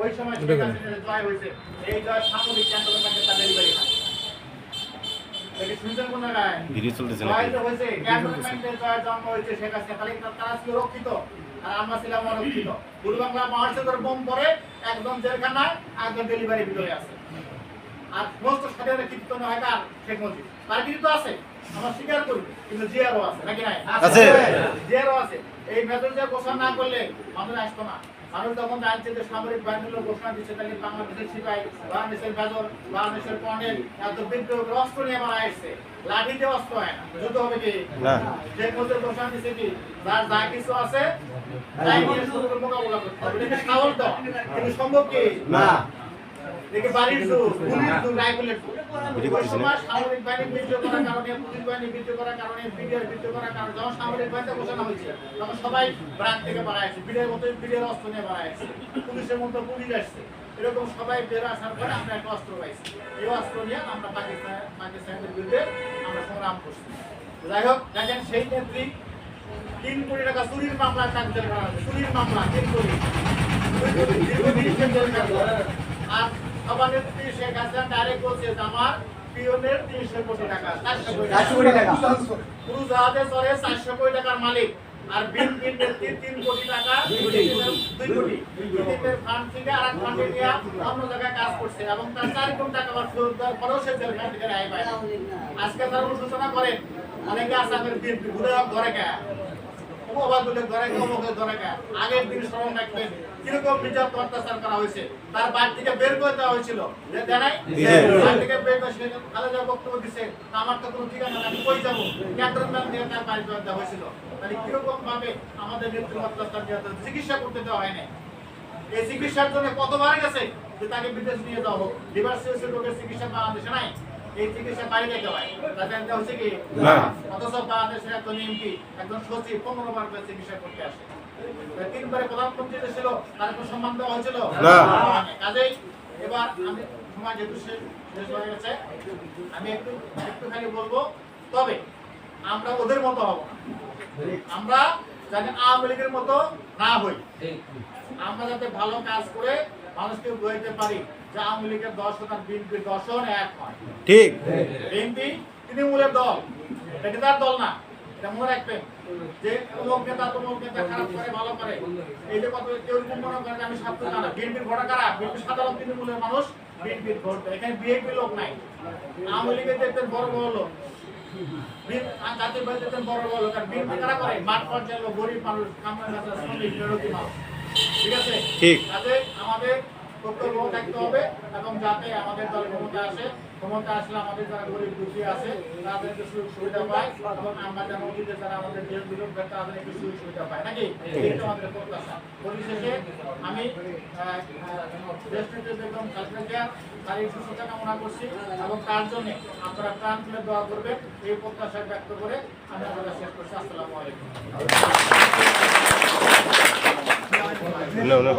ওই সময় জয় হয়েছে এই জয় সামরিক তার ডেলিভারি জয় জয় আর আমরা ছিলাম অরক্ষিত। পূর্ব বাংলা মহাসড়কের বোম পরে একদম জেলখানায় ডেলিভারি ভিতরে আছে। আর সমস্ত স্বাধীনতা কৃতিত্ব হয় কার? শেখ মুজিব। তার কৃতিত্ব আছে আমরা স্বীকার করি কিন্তু জিয়ারও আছে নাকি নাই? আছে। জিয়ারও আছে। এই মেজর ঘোষণা না করলে মানুষ আসতো না। মানুষ যখন জানছে যে সামরিক বাহিনীগুলো ঘোষণা দিচ্ছে তাহলে বাংলাদেশের সিপাহী বাংলাদেশের বাজর বাংলাদেশের কর্নেল এত বিদ্রোহ অস্ত্র নিয়ে মারা এসছে। লাঠি দিয়ে অস্ত্র হয় না। যুদ্ধ হবে কি? যে মুজিব ঘোষণা দিচ্ছে কি? যার যা কিছু আছে তাই নিয়ে মোকাবিলা করতে হবে। সাহস দাও কিন্তু সম্ভব কি? না। সবাই ব্রাক থেকে বাড়ায়। বিডিআর মতো বিডিআর অস্ত্র নিয়ে বাড়ায়। পুলিশের মতো পুলিশ আসছে। এরকম সবাই বের আসার পরে আমরা একটা অস্ত্র পাইছি। এই অস্ত্র নিয়ে আমরা পাকিস্তান পাকিস্তানের বিরুদ্ধে আমরা সংগ্রাম করছি। যাই হোক দেখেন সেই নেত্রী তিন কোটি টাকা চুরির মামলা তার জেল করা চুরির মামলা তিন কোটি দুই কোটি, দীর্ঘদিন সে জেল কাটলো। আর সভানেত্রী শেখ হাসিনা ডাইরেক্ট বলছে আমার পিওনের তিনশো কোটি টাকা। চারশো কোটি টাকা। পুরো জাহাজে চলে চারশো কোটি টাকার মালিক আর বিএনপির নেত্রী তিন কোটি টাকা দুই কোটি। বিএনপির ফান্ড থেকে আর এক ফান্ডে নিয়ে অন্য জায়গায় কাজ করছে এবং তার চার কোটি টাকা আবার ফেরত দেওয়ার পরেও সে জেলখানা থেকে রেহাই পায়। আজকে তার অনুশোচনা করেন অনেকে আছে আমাদের বিএনপি ঘুরে গায়ে আগের দিন স্মরণ রাখবেন কীরকম নির্যাতন অত্যাচার করা হয়েছে? তার বাড়ি বের করে দেওয়া হয়েছিল। যে জানাই দিছে। বের করে সে আলাদা বক্তব্য দিছে। আমার তো কোনো ঠিকানা আমি কই যাব? ক্যান্টনমেন্ট থেকে তার বাড়ি করে দেওয়া হয়েছিল। তাহলে কীরকম ভাবে আমাদের নেতৃত্ব অত্যাচার নির্যাতন চিকিৎসা করতে দেওয়া হয় না এই চিকিৎসার জন্য কতবার গেছে যে তাকে বিদেশ নিয়ে যাওয়া হোক? লিভার সিরোসিস রোগের চিকিৎসা বাংলাদেশে নাই। এই চিকিৎসা বাইরে যেতে তাদের হচ্ছে কি অথচ বাংলাদেশের একজন এমপি একজন সচিব পনেরো বার চিকিৎসা করতে আসে। তিনবারে প্রধানমন্ত্রী যে ছিল তার কোনো সম্মান দেওয়া হয়েছিল? কাজেই এবার আমি সময় যেহেতু শেষ শেষ হয়ে গেছে আমি একটু একটুখানি বলব। তবে আমরা ওদের মতো হব আমরা যাতে আওয়ামী লীগের মতো না হই। আমরা যাতে ভালো কাজ করে মানুষকে বোঝাইতে পারি যে আওয়ামী লীগের দশ আর বিএনপির দর্শন এক হয়। ঠিক। বিএনপি তৃণমূলের দল। এটা তার দল না? এটা মনে রাখবেন। যে অমুক নেতা তমুক নেতা খারাপ করে ভালো করে এই যে কত কেউ মনে করেন আমি ছাত্র না। বিএনপির ভোটার কারা? বিএনপি সাধারণ তৃণমূলের মানুষ বিএনপির ভোট দেয়। এখানে বিএনপি লোক নাই। আওয়ামী লীগের দেখতেন বড় বড় লোক জাতীয় বড় বড় লোক আর বিএনপি কারা করে? মাঠ পর্যায়ের লোক গরিব মানুষ কামরা শ্রমিক মানুষ ঠিক আছে? ঠিক। কাজে আমাদের কর্তব্য থাকতে হবে এবং যাতে আমাদের দল ক্ষমতা আসে। ক্ষমতা আসলে আমাদের যারা গরিব দুঃখী আছে তাদের একটু সুযোগ সুবিধা পায় এবং আমরা যেন অতীতে যারা আমাদের দেশ বিরোধ তাদের একটু সুযোগ সুবিধা পায়। নাকি? এইটা আমাদের প্রত্যাশা। পরিশেষে আমি আহ, বেগম খালেদা জিয়ার সুস্থতা কামনা করছি এবং তার জন্য আপনারা প্রাণ খুলে দোয়া করবেন। এই প্রত্যাশা ব্যক্ত করে আমি আপনারা শেষ করছি। আসসালামু আলাইকুম। না না